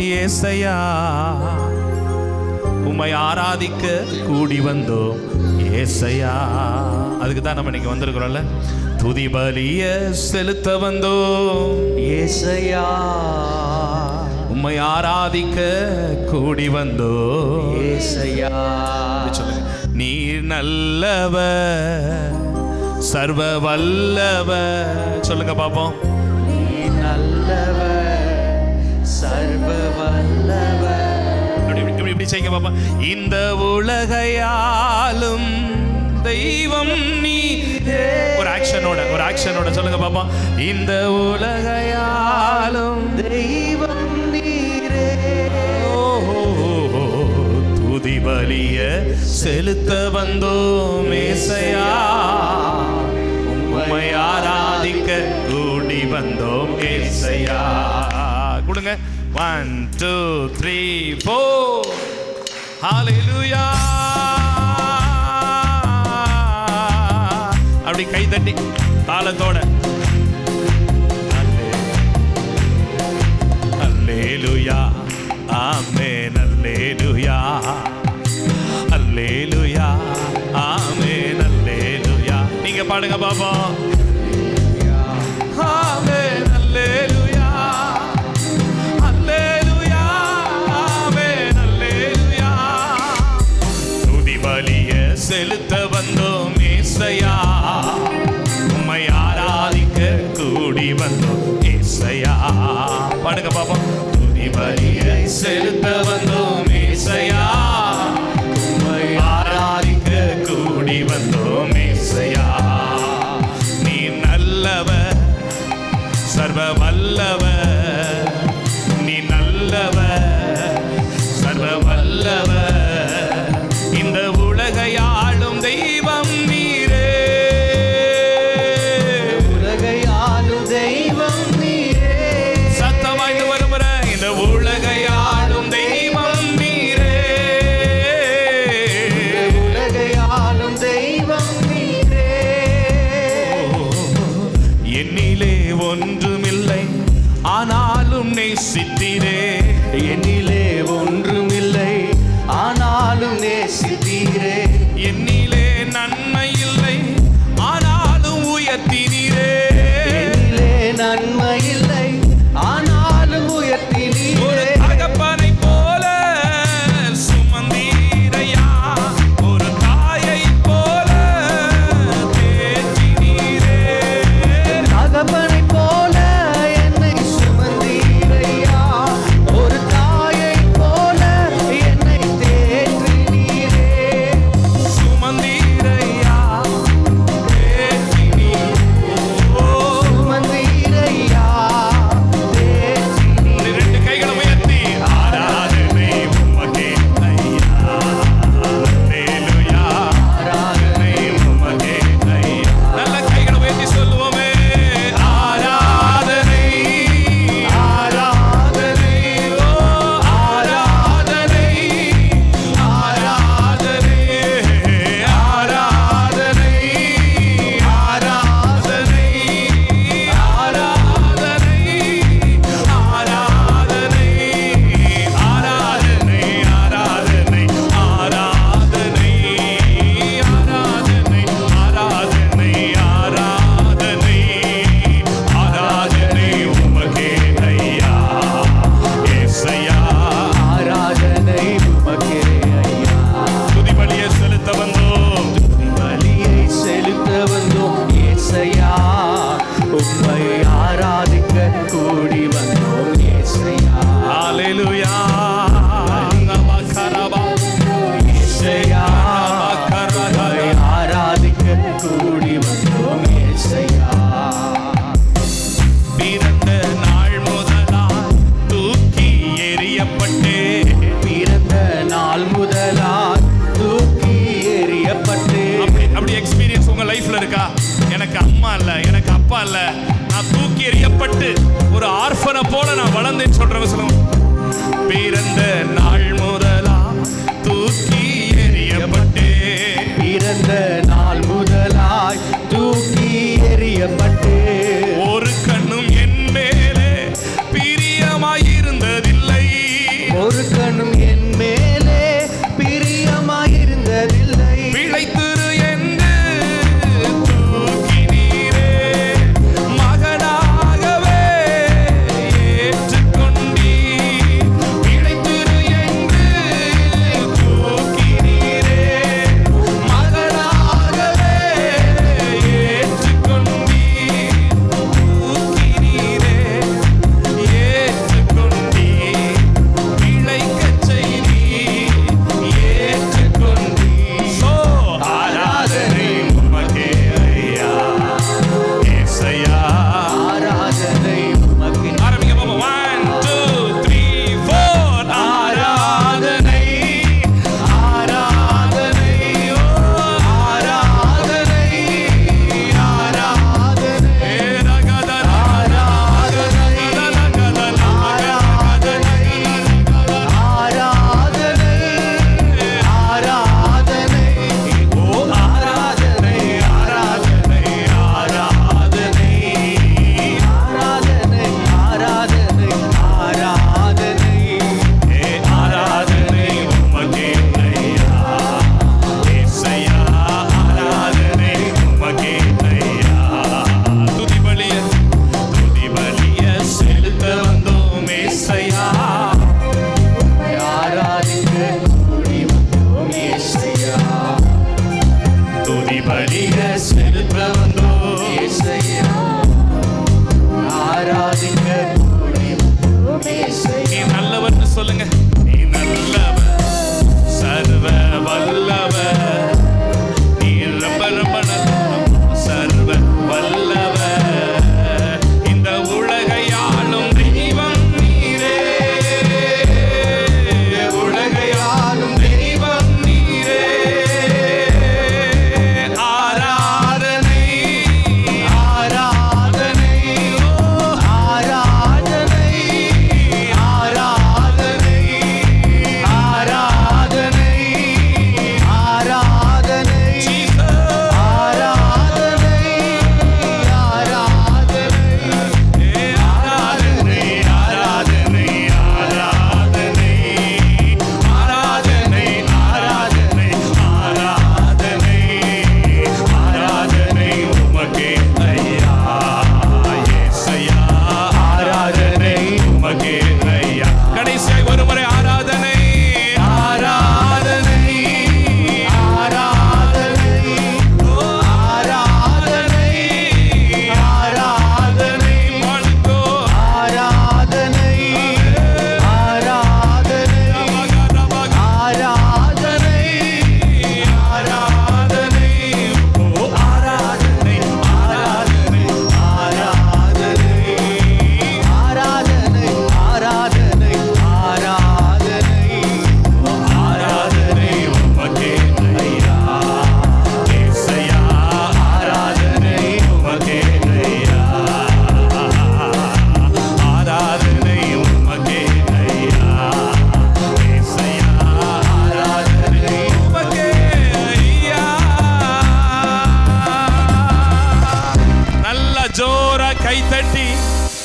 ஏசையா உம்மை ஆராதிக்க கூடி வந்தோம். ஏசையா அதுக்கு தான் நம்ம இன்னைக்கு வந்திருக்கிறோம்ல. துதி பலிய செலுத்த வந்தோம். ஏசையா உம்மை ஆராதிக்க கூடி வந்தோம். ஏசையா. சொல்லுங்க. நீர் நல்லவ சர்வ வல்லவ சொல்லுங்க பாப்போம். வல்லவர் இப்படி இந்த உலகையாலும் தெய்வம் நீ ஒரு ஆக்ஷனோட ஒரு ஆக்ஷனோட சொல்லுங்க பாப்பா. இந்த உலகையாலும் தெய்வம் நீரே ஓஹோ, துதி பலிய செலுத்த வந்தோம் மேசையா உம்மை ஆராதிக்க கூடி வந்தோம் ஏசையா. கொடுங்க. ஒன் டூ த்ரீ ஃபோர் ஹalleluya அப்படி கை தட்டி தாளத்தோட. அல்லேலுயா. ஆமென் அல்லேலுயா. அல்லேலுயா. ஆமென் அல்லேலுயா. நீங்க பாடுங்க பாப்பா பாடுங்க பாப்போம். செலுத்த ஆனாலும் நேசித்திரே. என்னிலே ஒன்றுமில்லை. ஆனாலும் நேசித்தீரே. என்னிலே நன்மை எக்ஸ்பீரியன்ஸ் லைஃப்ல இருக்கா? எனக்கு அம்மா இல்ல எனக்கு அப்பா இல்ல. நான் தூக்கி எறியப்பட்டு ஒரு ஆர்ஃபனை போல நான் வளர்ந்தேன்னு சொல்றவங்க சொல்லுங்க. பிறந்த நாள் முதலா தூக்கி எறியப்பட்டே பிறந்த நாள் முதலாய் தூக்கி எறியப்பட்டு